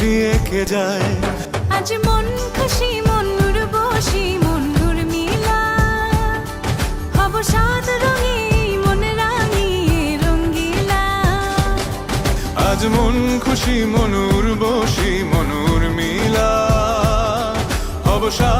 ছবি এঁকে যায়? আজ মন খুশি মন বসি মন মিলা। হব সাত রঙে মন রাঙিয়ে রঙ্গিলা। আজ মন খুশি মনুর বসি মনুর মিলা। হব সাত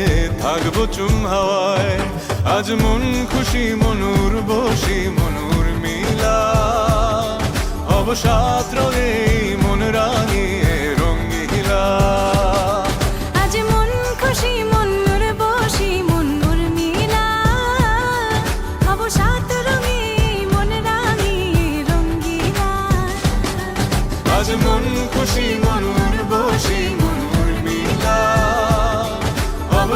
থাকব চুম হাওয়ায়। আজ মন খুশি মনুর বসি মনুর মিলা। অবসাদ রঙে মন রাঙিয়ে রঙ্গিলা। আজ মন খুশি মন বসি মিলা। হব রঙে মন রাঙিয়ে আজ মন খুশি মনুর বসি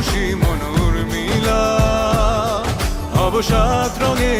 বসি মনুর মিলা অবসাদ রঙে